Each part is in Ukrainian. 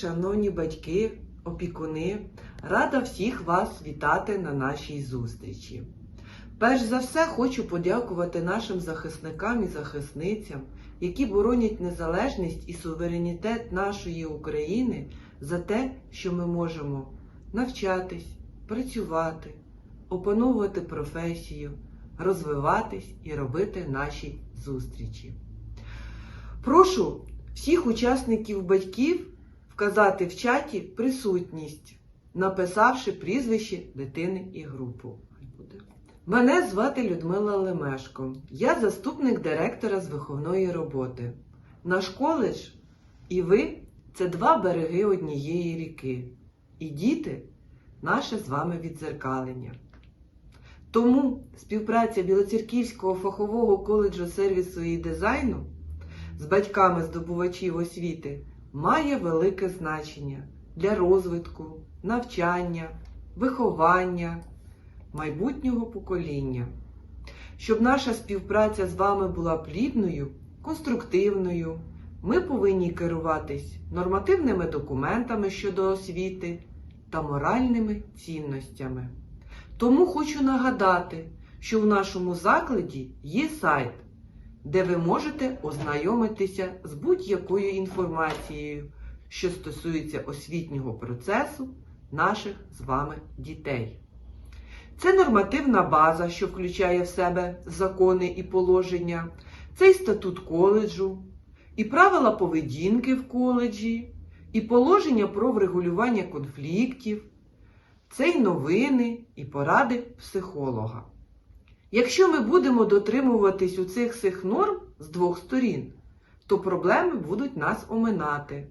шановні батьки, опікуни, рада всіх вас вітати на нашій зустрічі. Перш за все хочу подякувати нашим захисникам і захисницям, які боронять незалежність і суверенітет нашої України за те, що ми можемо навчатись, працювати, опановувати професію, розвиватись і робити наші зустрічі. Прошу всіх учасників батьків вказати в чаті присутність, написавши прізвище дитини і групу. Мене звати Людмила Лемешко. Я заступник директора з виховної роботи. Наш коледж і ви це два береги однієї ріки. І діти наше з вами відзеркалення. Тому співпраця Білоцерківського фахового коледжу сервісу і дизайну з батьками здобувачів освіти має велике значення для розвитку, навчання, виховання майбутнього покоління. Щоб наша співпраця з вами була плідною, конструктивною, ми повинні керуватись нормативними документами щодо освіти та моральними цінностями. Тому хочу нагадати, що в нашому закладі є сайт, де ви можете ознайомитися з будь-якою інформацією, що стосується освітнього процесу наших з вами дітей. Це нормативна база, що включає в себе закони і положення, це і статут коледжу, і правила поведінки в коледжі, і положення про врегулювання конфліктів, це й новини і поради психолога. Якщо ми будемо дотримуватись у цих всіх норм з двох сторін, то проблеми будуть нас оминати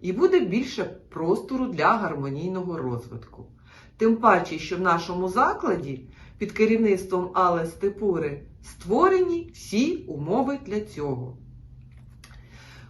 і буде більше простору для гармонійного розвитку. Тим паче, що в нашому закладі під керівництвом Алли Степури створені всі умови для цього.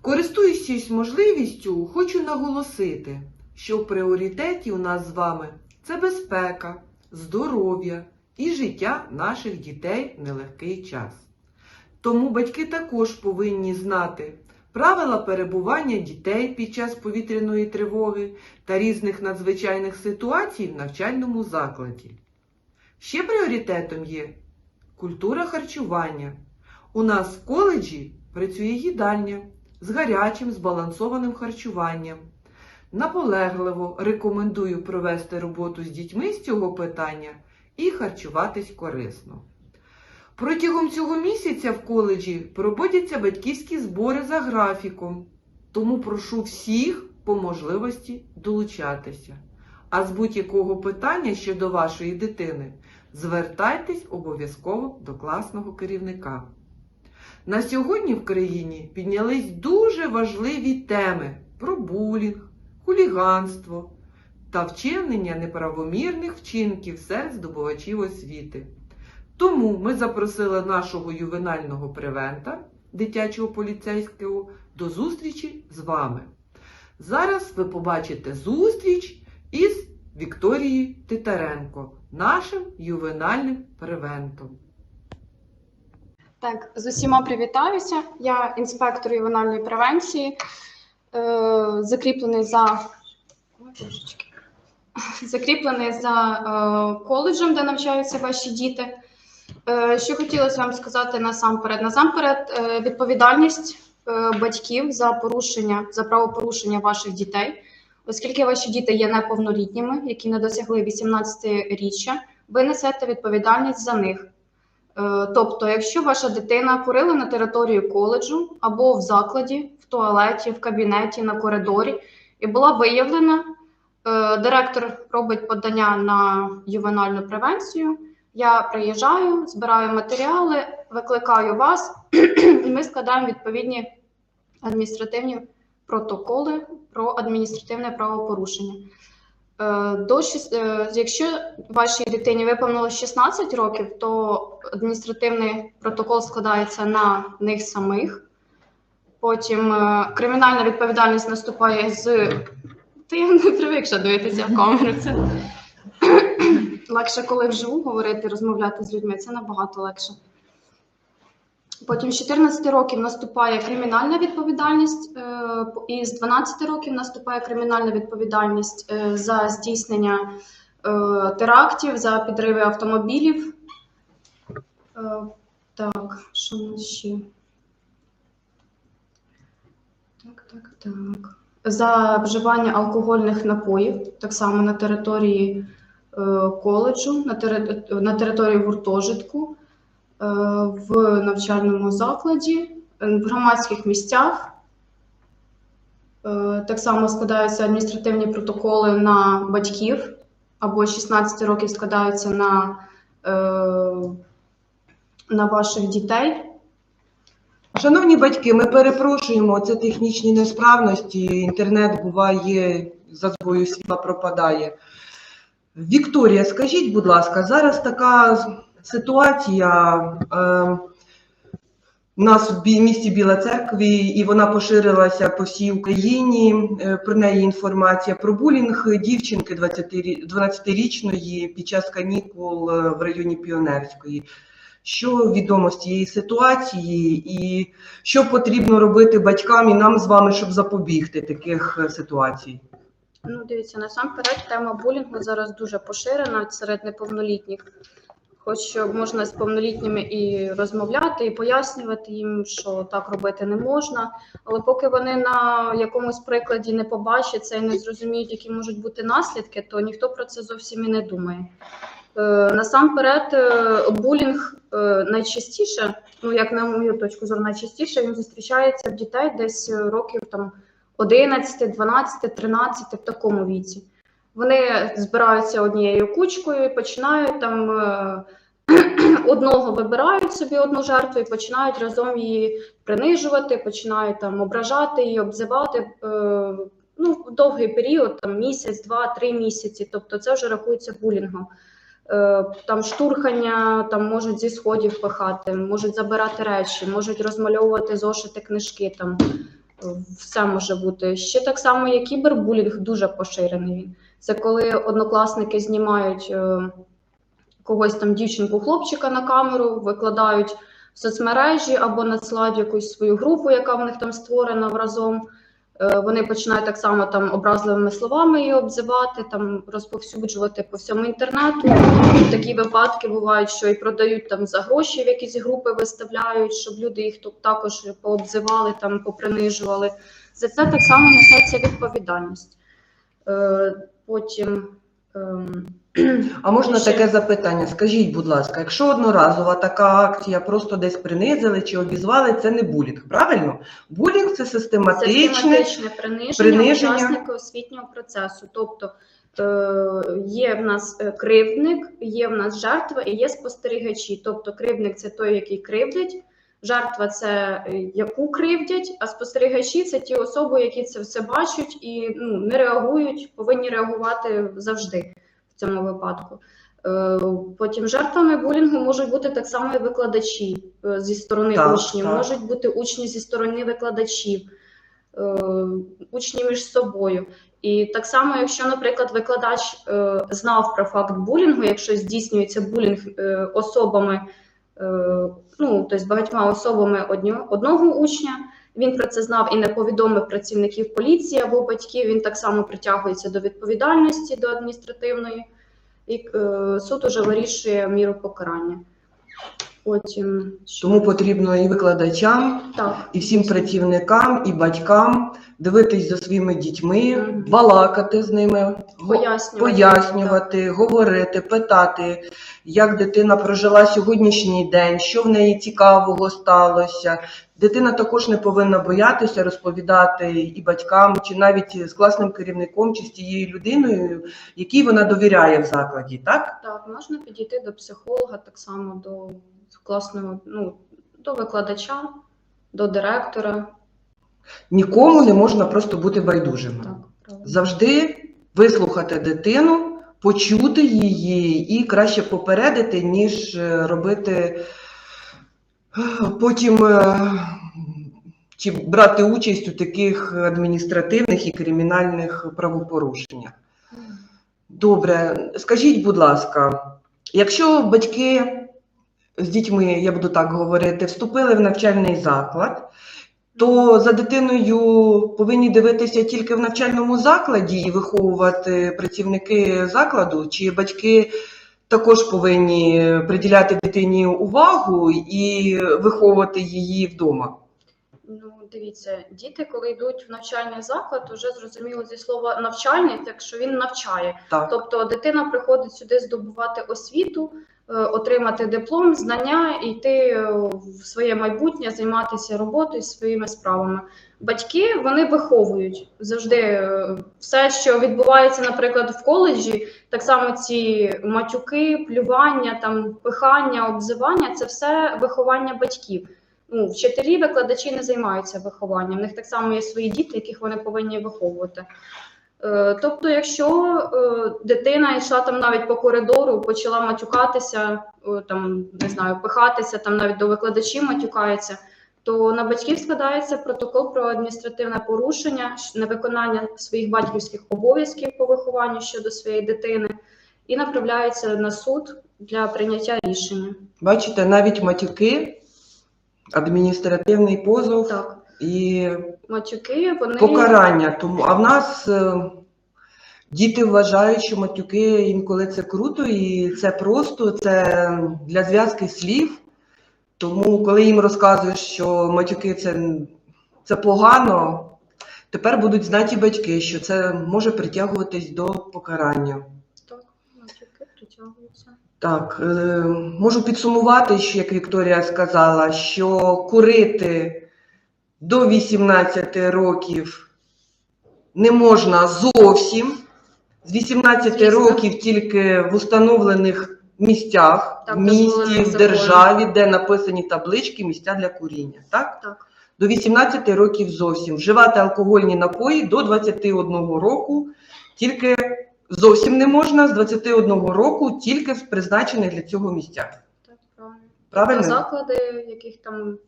Користуючись можливістю, хочу наголосити, що в пріоритеті у нас з вами це безпека, здоров'я і життя наших дітей нелегкий час. Тому батьки також повинні знати правила перебування дітей під час повітряної тривоги та різних надзвичайних ситуацій в навчальному закладі. Ще пріоритетом є культура харчування. У нас в коледжі працює їдальня з гарячим збалансованим харчуванням. Наполегливо рекомендую провести роботу з дітьми з цього питання і харчуватись корисно. Протягом цього місяця в коледжі проводяться батьківські збори за графіком, тому прошу всіх по можливості долучатися. А з будь-якого питання щодо вашої дитини звертайтесь обов'язково до класного керівника. На сьогодні в країні піднялись дуже важливі теми про булінг, хуліганство та вчинення неправомірних вчинків серед здобувачів освіти. Тому ми запросили нашого ювенального превента, дитячого поліцейського, до зустрічі з вами. Зараз ви побачите зустріч із Вікторією Титаренко, нашим ювенальним превентом. Так, з усіма привітаюся. Я інспектор ювенальної превенції, е, закріплений за Ой, трошечки. закріплений за е, коледжем, де навчаються ваші діти. Е, що хотілося вам сказати насамперед? Насамперед, е, відповідальність батьків за порушення, за правопорушення ваших дітей, оскільки ваші діти є неповнолітніми, які не досягли 18-річчя, ви несете відповідальність за них. Тобто, якщо ваша дитина курила на території коледжу або в закладі, в туалеті, в кабінеті, на коридорі, і була виявлена, директор робить подання на ювенальну превенцію. Я приїжджаю, збираю матеріали, викликаю вас, і ми складаємо відповідні адміністративні протоколи про адміністративне правопорушення. Е, До е, якщо вашій дитині виповнилось 16 років, то адміністративний протокол складається на них самих. Потім е, кримінальна відповідальність наступає з. Та я не привикша дивитися в камеру. Це легше, коли вживу говорити, розмовляти з людьми, це набагато легше. Потім з 14 років наступає кримінальна відповідальність, е, і з 12 років наступає кримінальна відповідальність е, за здійснення е, терактів, за підриви автомобілів. Так, що ще? Так, так, так. За вживання алкогольних напоїв, так само на території е, коледжу, на, тери- території гуртожитку, е, в навчальному закладі, е, в громадських місцях. Так само складаються адміністративні протоколи на батьків, або 16 років складаються на, на ваших дітей. Шановні батьки, ми перепрошуємо, це технічні несправності. Інтернет буває, за збою світла пропадає. Вікторія, скажіть, будь ласка, зараз така ситуація е, у нас в місті Біла Церкві, і вона поширилася по всій Україні. Е, Про неї інформація про булінг дівчинки 20 12-річної під час канікул е, в районі Піонерської. Що відомо з цієї ситуації, і що потрібно робити батькам і нам з вами, щоб запобігти таких е, ситуацій? Ну, дивіться, насамперед тема булінгу зараз дуже поширена серед неповнолітніх. Хоч можна з повнолітніми і розмовляти, і пояснювати їм, що так робити не можна. Але поки вони на якомусь прикладі не побачать це і не зрозуміють, які можуть бути наслідки, то ніхто про це зовсім і не думає. Е, насамперед, е, булінг е, найчастіше, ну як на мою точку зору, найчастіше він зустрічається в дітей десь років там 11, 12, 13 в такому віці. Вони збираються однією кучкою і починають там одного вибирають собі одну жертву і починають разом її принижувати, починають там ображати її, обзивати. Ну, довгий період, там місяць, два, три місяці. Тобто це вже рахується булінгом. Е, Там штурхання, там можуть зі сходів пихати, можуть забирати речі, можуть розмальовувати зошити книжки. Там е, все може бути. Ще так само, як кібербулінг, дуже поширений він. Це коли однокласники знімають е, когось там дівчинку, хлопчика на камеру, викладають в соцмережі або надсилають якусь свою групу, яка в них там створена разом. Е, Вони починають так само там образливими словами її обзивати, там розповсюджувати по всьому інтернету. Такі випадки бувають, що і продають там за гроші в якісь групи виставляють, щоб люди їх тут також пообзивали, там попринижували. За це так само несеться відповідальність. Е, Потім ем, А можна таке запитання? Скажіть, будь ласка, якщо одноразова така акція просто десь принизили чи обізвали, це не булінг, правильно? Булінг це систематичне. систематичне приниження, приниження. учасника освітнього процесу. Тобто е, є в нас е, кривдник, є в нас жертва і є спостерігачі. Тобто кривдник це той, який кривдить. Жертва це е, яку кривдять, а спостерігачі це ті особи, які це все бачать і ну, не реагують, повинні реагувати завжди в цьому випадку. Е, Потім жертвами булінгу можуть бути так само і викладачі е, зі сторони Так, учнів, так. можуть бути учні зі сторони викладачів, е, учні між собою. І так само, якщо, наприклад, викладач знав про факт булінгу, якщо здійснюється булінг особами, ну тобто багатьма особами одного учня, він про це знав і не повідомив працівників поліції або батьків. Він так само притягується до відповідальності до адміністративної, і е, суд уже вирішує міру покарання. Потім що? Тому потрібно і викладачам, так, і всім працівникам, і батькам дивитись за своїми дітьми, Мгм. балакати з ними, пояснювати. пояснювати, говорити, питати, як дитина прожила сьогоднішній день, що в неї цікавого сталося. Дитина також не повинна боятися розповідати і батькам, чи навіть з класним керівником, чи з тією людиною, якій вона довіряє в закладі, так? Так, можна підійти до психолога, так само до класного, ну, до викладача, до директора. Нікому не можна просто бути байдужим. Так, правильно. Завжди вислухати дитину, почути її і краще попередити, ніж е, робити е, потім е, чи брати участь у таких адміністративних і кримінальних правопорушеннях. Добре, скажіть, будь ласка, якщо батьки з дітьми, я буду так говорити, вступили в навчальний заклад, то за дитиною повинні дивитися тільки в навчальному закладі і виховувати працівники закладу, чи батьки також повинні приділяти дитині увагу і виховувати її вдома. Ну, дивіться, діти, коли йдуть в навчальний заклад, вже зрозуміло зі слова навчальний, так що він навчає. Так, Тобто дитина приходить сюди здобувати освіту, отримати диплом, знання і йти е, в своє майбутнє, займатися роботою, своїми справами. Батьки вони виховують завжди е, все, що відбувається, наприклад, в коледжі, так само ці матюки, плювання, там пихання, обзивання це все виховання батьків. Ну, вчителі, викладачі не займаються вихованням. В них так само є свої діти, яких вони повинні виховувати. Е, Тобто, якщо е, дитина йшла там навіть по коридору, почала матюкатися, е, там не знаю, пихатися, там навіть до викладачів матюкається, то на батьків складається протокол про адміністративне порушення, щ- невиконання своїх батьківських обов'язків по вихованню щодо своєї дитини, і направляється на суд для прийняття рішення. бачите, навіть матюки, адміністративний позов Так, і матюки вони покарання. Тому а в нас е, діти вважають, що матюки інколи це круто, і це просто це для зв'язки слів. Тому, коли їм розказуєш, що матюки це, це погано, тепер будуть знати батьки, що це може притягуватись до покарання. так, матюки притягуються. Так, е, можу підсумувати, як Вікторія сказала, що курити до 18 років не можна зовсім. З 18 Звісно. років тільки в установлених місцях, Так, в місті, в державі, де написані таблички місця для куріння. Так? Так. До 18 років зовсім. Вживати алкогольні напої до 21 року тільки зовсім не можна, з 21 року тільки в призначених для цього місцях. Так, правильно. Правильно? А заклади, яких там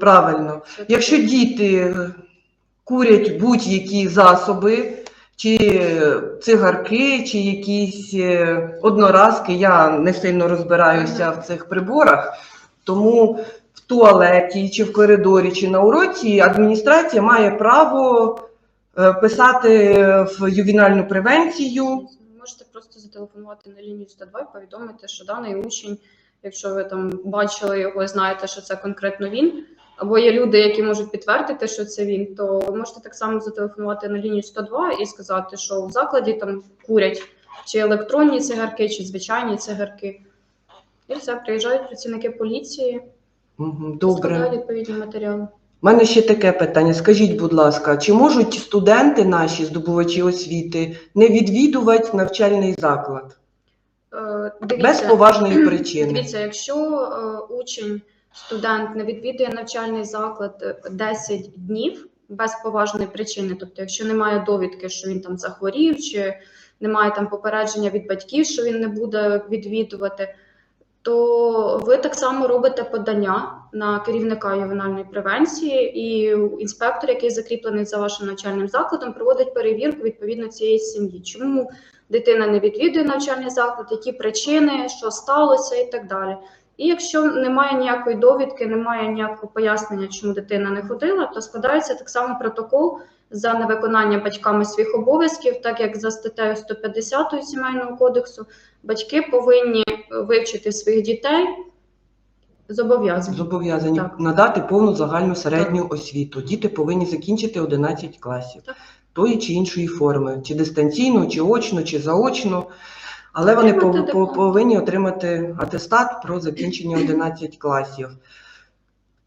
Правильно. Якщо діти курять будь-які засоби, чи цигарки, чи якісь е, одноразки, я не сильно розбираюся в цих приборах, тому в туалеті, чи в коридорі, чи на уроці адміністрація має право е, писати в ювінальну превенцію. можете просто зателефонувати на лінію 102 і повідомити, що даний учень, якщо ви там бачили його знаєте, що це конкретно він, або є люди, які можуть підтвердити, що це він, то ви можете так само зателефонувати на лінію 102 і сказати, що в закладі там курять чи електронні цигарки, чи звичайні цигарки. І все, приїжджають працівники поліції, Добре. відповідні матеріали. У мене ще таке питання. Скажіть, будь ласка, чи можуть студенти наші, здобувачі освіти, не відвідувати навчальний заклад Е, без поважної причини? Дивіться, якщо е, учень, студент не відвідує навчальний заклад е, 10 днів без поважної причини, тобто, якщо немає довідки, що він там захворів, чи немає там попередження від батьків, що він не буде відвідувати, то ви так само робите подання на керівника ювенальної превенції, і інспектор, який закріплений за вашим навчальним закладом, проводить перевірку відповідно цієї сім'ї. Чому дитина не відвідує навчальний заклад, які причини, що сталося, і так далі. І якщо немає ніякої довідки, немає ніякого пояснення, чому дитина не ходила, то складається так само протокол за невиконання батьками своїх обов'язків, так як за статтею 150 сімейного кодексу батьки повинні вивчити своїх дітей зобов'язані. Зобов'язані Так. надати повну загальну середню освіту. Діти повинні закінчити 11 класів Так. тої чи іншої форми, чи дистанційно, чи очно, чи заочно. Але вони Отримати по, диплом. повинні отримати атестат про закінчення 11 класів.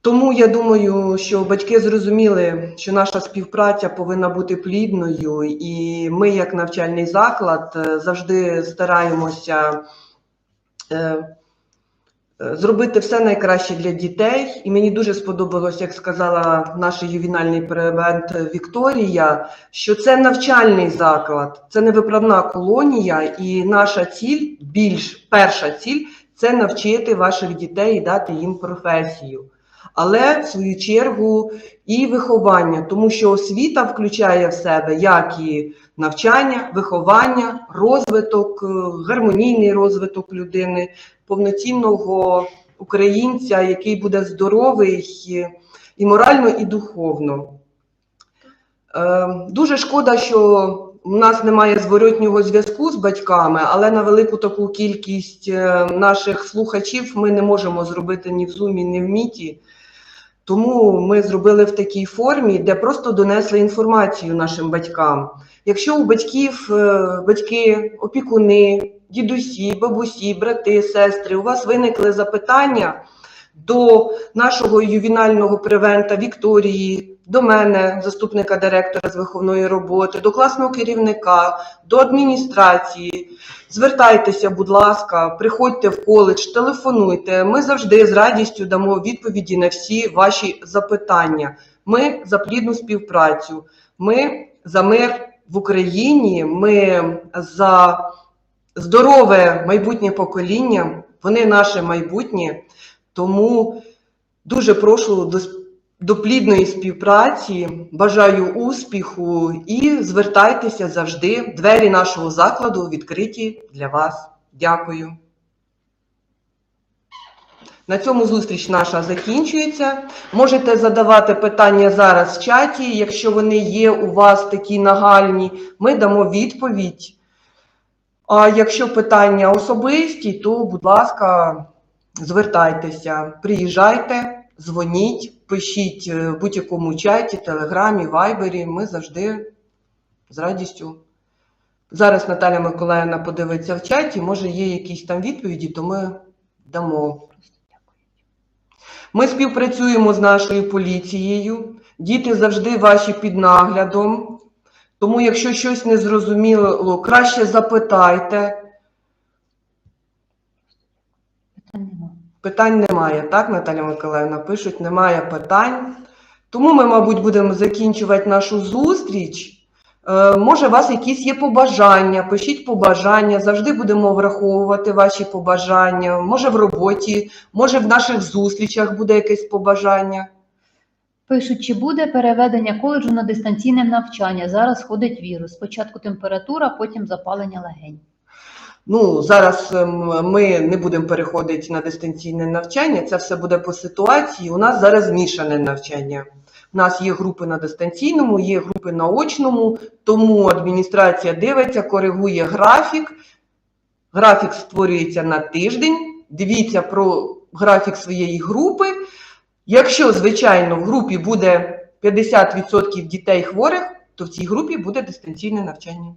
Тому я думаю, що батьки зрозуміли, що наша співпраця повинна бути плідною, і ми, як навчальний заклад, е, завжди стараємося е, зробити все найкраще для дітей. І мені дуже сподобалось, як сказала наш ювінальний превент Вікторія, що це навчальний заклад, це не виправна колонія, і наша ціль, більш перша ціль це навчити ваших дітей і дати їм професію. Але в свою чергу і виховання, тому що освіта включає в себе як і навчання, виховання, розвиток, е, гармонійний розвиток людини, повноцінного українця, який буде здоровий і, і морально, і духовно. Е, Дуже шкода, що у нас немає зворотнього зв'язку з батьками, але на велику таку кількість е, наших слухачів ми не можемо зробити ні в Зумі, ні в Міті. Тому ми зробили в такій формі, де просто донесли інформацію нашим батькам. Якщо у батьків е, батьки, опікуни, дідусі, бабусі, брати, сестри, у вас виникли запитання до нашого ювінального превента Вікторії, до мене, заступника директора з виховної роботи, до класного керівника, до адміністрації. Звертайтеся, будь ласка, приходьте в коледж, телефонуйте. Ми завжди з радістю дамо відповіді на всі ваші запитання. Ми за плідну співпрацю. Ми за мир в Україні. Ми за здорове майбутнє покоління. Вони наше майбутнє. Тому дуже прошу до, до плідної співпраці, бажаю успіху і звертайтеся завжди. Двері нашого закладу відкриті для вас. Дякую. На цьому зустріч наша закінчується. Можете задавати питання зараз в чаті. Якщо вони є у вас такі нагальні, ми дамо відповідь. А якщо питання особисті, то, будь ласка, звертайтеся, приїжджайте, дзвоніть, пишіть е, в будь-якому чаті, телеграмі, вайбері. Ми завжди з радістю. Зараз Наталя Миколаївна подивиться в чаті, може є якісь там відповіді, то ми дамо. Ми співпрацюємо з нашою поліцією. Діти завжди ваші під наглядом. Тому, якщо щось не зрозуміло, краще запитайте. Питань нема. Питань немає, так, Наталя Миколаївна? Пишуть, немає питань. Тому ми, мабуть, будемо закінчувати нашу зустріч. Е, може, у вас якісь є побажання, пишіть побажання, завжди будемо враховувати ваші побажання. Може, в роботі, може, в наших зустрічах буде якесь побажання. Пишуть, чи буде переведення коледжу на дистанційне навчання. Зараз ходить вірус. Спочатку температура, потім запалення легень. Ну, зараз ем, ми не будемо переходити на дистанційне навчання, це все буде по ситуації. У нас зараз змішане навчання. У нас є групи на дистанційному, є групи на очному, тому адміністрація дивиться, коригує графік. Графік створюється на тиждень. Дивіться про графік своєї групи. Якщо, звичайно, в групі буде 50% дітей хворих, то в цій групі буде дистанційне навчання.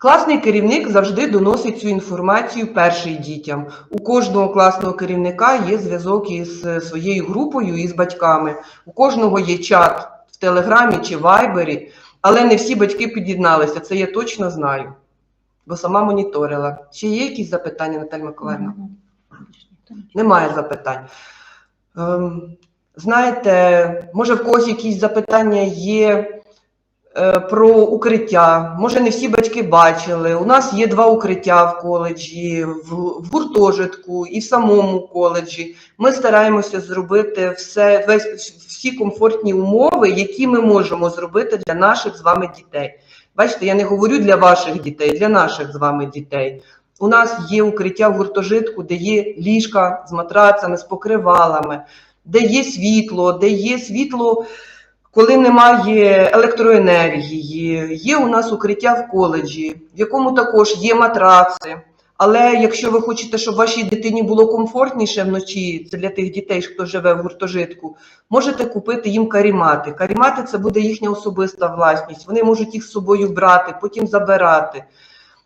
Класний керівник завжди доносить цю інформацію перший дітям. У кожного класного керівника є зв'язок із е, своєю групою і з батьками. У кожного є чат в Телеграмі чи Вайбері, але не всі батьки під'єдналися. Це я точно знаю, бо сама моніторила. Чи є якісь запитання, Наталя Миколаївна? Немає запитань. Ем, знаєте, може в когось якісь запитання є про укриття. Може, не всі батьки бачили. У нас є два укриття в коледжі, в, в гуртожитку і в самому коледжі. Ми стараємося зробити все, весь, всі комфортні умови, які ми можемо зробити для наших з вами дітей. Бачите, я не говорю для ваших дітей, для наших з вами дітей. У нас є укриття в гуртожитку, де є ліжка з матрацами, з покривалами, де є світло, де є світло, коли немає електроенергії. Є у нас укриття в коледжі, в якому також є матраци. Але якщо ви хочете, щоб вашій дитині було комфортніше вночі, це для тих дітей, хто живе в гуртожитку, можете купити їм карімати. Карімати це буде їхня особиста власність. Вони можуть їх з собою брати, потім забирати.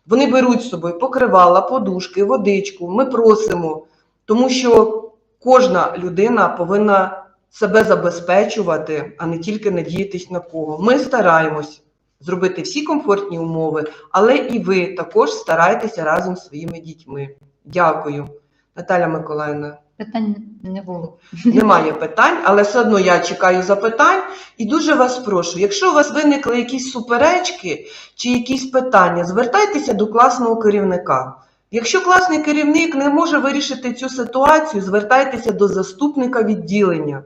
Вони беруть з собою покривала, подушки, водичку. Ми просимо, тому що кожна людина повинна себе забезпечувати, а не тільки надіятись на кого. Ми стараємось зробити всі комфортні умови, але і ви також старайтеся разом з своїми дітьми. Дякую, Наталя Миколаївна. Питань не було. Немає питань, але все одно я чекаю запитань і дуже вас прошу, якщо у вас виникли якісь суперечки чи якісь питання, звертайтеся до класного керівника. Якщо класний керівник не може вирішити цю ситуацію, звертайтеся до заступника відділення.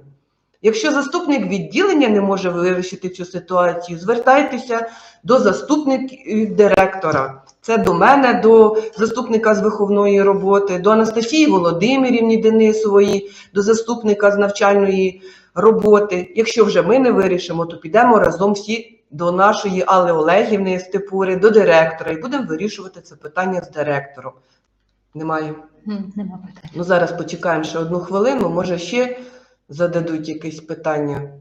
Якщо заступник відділення не може вирішити цю ситуацію, звертайтеся до заступників директора. Це до мене, до заступника з виховної роботи, до Анастасії Володимирівні Денисової, до заступника з навчальної роботи. Якщо вже ми не вирішимо, то підемо разом всі до нашої Алли Олегівни Степури, до директора, і будемо вирішувати це питання з директором. Немає. Нема питань. Ну, зараз почекаємо ще одну хвилину, може ще зададуть якесь питання.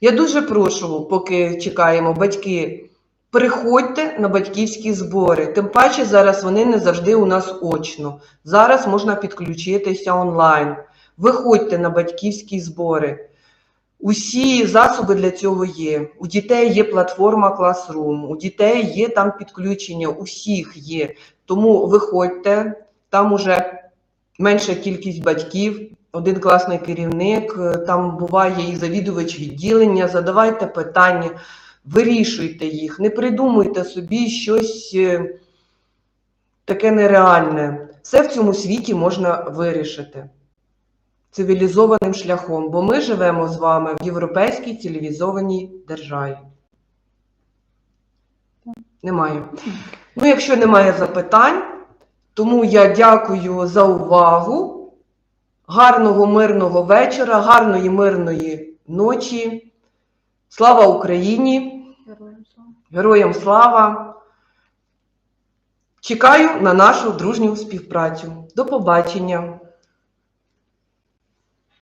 Я дуже прошу, поки чекаємо, батьки, приходьте на батьківські збори. Тим паче зараз вони не завжди у нас очно. Зараз можна підключитися онлайн. Виходьте на батьківські збори. Усі засоби для цього є. У дітей є платформа Classroom, у дітей є там підключення, у всіх є. Тому виходьте, там уже менша кількість батьків, один класний керівник, е, там буває і завідувач відділення. Задавайте питання, вирішуйте їх, не придумуйте собі щось е, таке нереальне. Все в цьому світі можна вирішити цивілізованим шляхом, бо ми живемо з вами в європейській цивілізованій державі. Немає. Ну, якщо немає запитань, тому я дякую за увагу. Гарного мирного вечора, гарної мирної ночі. Слава Україні! Героям слава! Чекаю на нашу дружню співпрацю. До побачення!